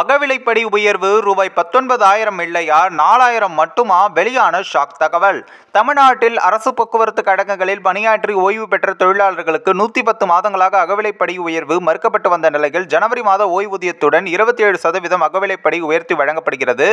அகவிலைப்படி உயர்வு ரூபாய் பத்தொன்பதாயிரம் இல்லையா? நாலாயிரம் மட்டுமா? வெளியான ஷாக் தகவல். தமிழ்நாட்டில் அரசு போக்குவரத்து கழகங்களில் பணியாற்றி ஓய்வு பெற்ற தொழிலாளர்களுக்கு நூற்றி பத்து மாதங்களாக அகவிலைப்படி உயர்வு மறுக்கப்பட்டு வந்த நிலையில் ஜனவரி மாத ஓய்வூதியத்துடன் இருபத்தி ஏழு சதவீதம் அகவிலைப்படி உயர்த்தி வழங்கப்படுகிறது.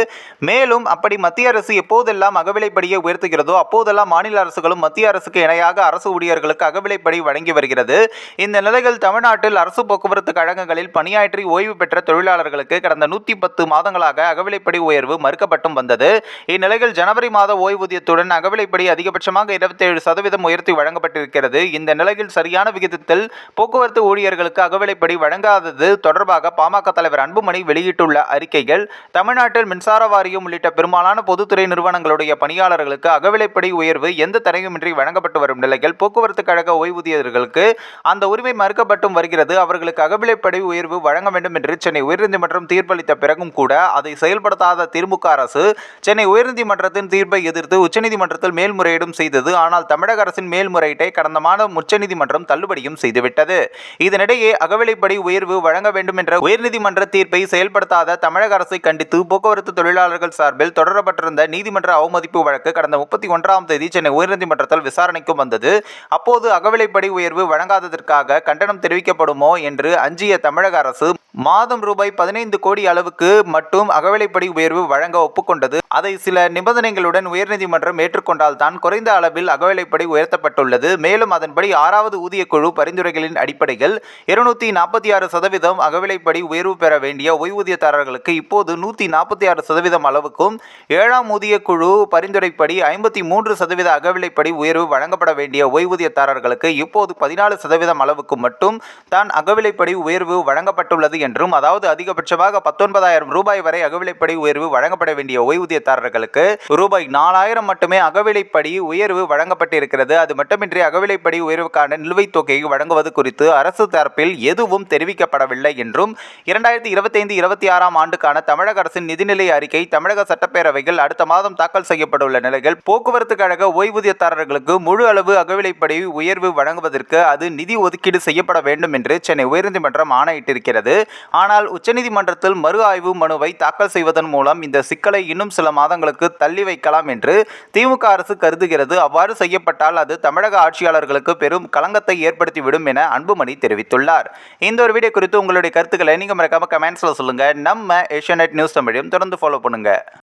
மேலும் அப்படி மத்திய அரசு எப்போதெல்லாம் அகவிலைப்படியை உயர்த்துகிறதோ அப்போதெல்லாம் மாநில அரசுகளும் மத்திய அரசுக்கு இணையாக அரசு ஊழியர்களுக்கு அகவிலைப்படி வழங்கி வருகிறது. இந்த நிலையில் தமிழ்நாட்டில் அரசு போக்குவரத்து கழகங்களில் பணியாற்றி ஓய்வு பெற்ற தொழிலாளர்களுக்கு கடந்த நூற்றி பத்து மாதங்களாக அகவிலைப்படி உயர்வு மறுக்கப்பட்டும் வந்தது. இந்நிலையில் ஜனவரி மாத ஓய்வூதியத்துடன் அகவிலைப்படி அதிகபட்சமாக இருபத்தேழு சதவீதம் உயர்த்தி வழங்கப்பட்டிருக்கிறது. இந்த நிலையில் சரியான விகிதத்தில் போக்குவரத்து ஊழியர்களுக்கு அகவிலைப்படி வழங்காதது தொடர்பாக பாமக தலைவர் அன்புமணி வெளியிட்டுள்ள அறிக்கைகள் தமிழ்நாட்டில் மின்சார வாரியம் உள்ளிட்ட பெரும்பாலான பொதுத்துறை நிறுவனங்களுடைய பணியாளர்களுக்கு அகவிலைப்படி உயர்வு எந்த தடையுமின்றி வழங்கப்பட்டு வரும் நிலையில் போக்குவரத்து கழக ஓய்வூதியர்களுக்கு அந்த உரிமை மறுக்கப்பட்டும் வருகிறது. அவர்களுக்கு அகவிலைப்படி உயர்வு வழங்க வேண்டும் என்று சென்னை உயர்நீதிமன்றம் தீர்ப்பளித்த பிறகும் கூட அதை செயல்படுத்தாத திமுக அரசு சென்னை உயர்நீதிமன்றத்தின் தீர்ப்பை எதிர்த்து உச்சநீதிமன்றத்தில் மேல்முறையீடும் செய்தது. ஆனால் தமிழக அரசின் மேல்முறையீட்டை கடந்த மாதம் உச்சநீதிமன்றம் தள்ளுபடியும் செய்துவிட்டது. இதனிடையே அகவிலைப்படி உயர்வு வழங்க வேண்டும் என்ற உயர்நீதிமன்ற தீர்ப்பை செயல்படுத்தாத தமிழக அரசை கண்டித்து போக்குவரத்து தொழிலாளர்கள் சார்பில் தொடரப்பட்டிருந்த நீதிமன்ற அவமதிப்பு வழக்கு கடந்த முப்பத்தி ஒன்றாம் தேதி சென்னை உயர்நீதிமன்றத்தில் விசாரணைக்கும் வந்தது. அப்போது அகவிலைப்படி உயர்வு வழங்காததற்காக கண்டனம் தெரிவிக்கப்படுமோ என்று அஞ்சிய தமிழக அரசு மாதம் ரூபாய் பதினைந்து கோடி அளவுக்கு மட்டும் அகவிலைப்படி உயர்வு வழங்க ஒப்புக்கொண்டது. அதை சில நிபந்தனைகளுடன் உயர்நீதிமன்றம் ஏற்றுக்கொண்டால் தான் குறைந்த அளவில் அகவிலைப்படி உயர்த்தப்பட்டுள்ளது. மேலும் அதன்படி ஆறாவது ஊதியக்குழு பரிந்துரைகளின் அடிப்படையில் இருநூத்தி நாற்பத்தி ஆறு சதவீதம் அகவிலைப்படி உயர்வு பெற வேண்டிய ஓய்வூதியதாரர்களுக்கு இப்போது நூற்றி நாற்பத்தி ஆறு சதவீதம் அளவுக்கும் ஏழாம் ஊதியக்குழு பரிந்துரைப்படி ஐம்பத்தி மூன்று சதவீத அகவிலைப்படி உயர்வு வழங்கப்பட வேண்டிய ஓய்வூதியதாரர்களுக்கு இப்போது பதினாலு சதவீதம் அளவுக்கு மட்டும் தான் அகவிலைப்படி உயர்வு வழங்கப்பட்டுள்ளது என்றும் அதாவது அதிகபட்சமாக பத்தொன்பதாயிரம் ரூபாய் வரை அகவிலைப்படி உயர்வு வழங்கப்பட வேண்டிய ஓய்வூதியதாரர்களுக்கு ரூபாய் நாலாயிரம் மட்டுமே அகவிலைப்படி உயர்வு வழங்கப்பட்டிருக்கிறது. அது மட்டுமின்றி அகவிலைப்படி உயர்வுக்கான நிலுவைத் தொகையை வழங்குவது குறித்து அரசு தரப்பில் எதுவும் தெரிவிக்கப்படவில்லை என்றும் இரண்டாயிரத்தி இருபத்தைந்து இருபத்தி ஆறாம் ஆண்டுக்கான தமிழக அரசின் நிதிநிலை அறிக்கை தமிழக சட்டப்பேரவையில் அடுத்த மாதம் தாக்கல் செய்யப்பட்டுள்ள நிலையில் போக்குவரத்து கழக ஓய்வூதியதாரர்களுக்கு முழு அளவு அகவிலைப்படி உயர்வு வழங்குவதற்கு அது நிதி ஒதுக்கீடு செய்யப்பட வேண்டும் என்று சென்னை உயர்நீதிமன்றம் ஆணையிட்டிருக்கிறது. ஆனால் உச்சநீதிமன்றத்தில் மறு ஆய்வு மனுவை தாக்கல் செய்வதன் மூலம் இந்த சிக்கலை இன்னும் சில மாதங்களுக்கு தள்ளி வைக்கலாம் என்று திமுக அரசு கருதுகிறது. அவ்வாறு செய்யப்பட்டால் அது தமிழக ஆட்சியாளர்களுக்கு பெரும் களங்கத்தை ஏற்படுத்திவிடும் என அன்புமணி தெரிவித்துள்ளார். இந்த ஒரு வீடியோ குறித்து உங்களுடைய கருத்துக்களை நீங்கள் மறக்காம கமெண்ட்ஸில் சொல்லுங்க. நம்ம ஏஷியாநெட் நியூஸ் தமிழையும் தொடர்ந்து ஃபாலோ பண்ணுங்கள்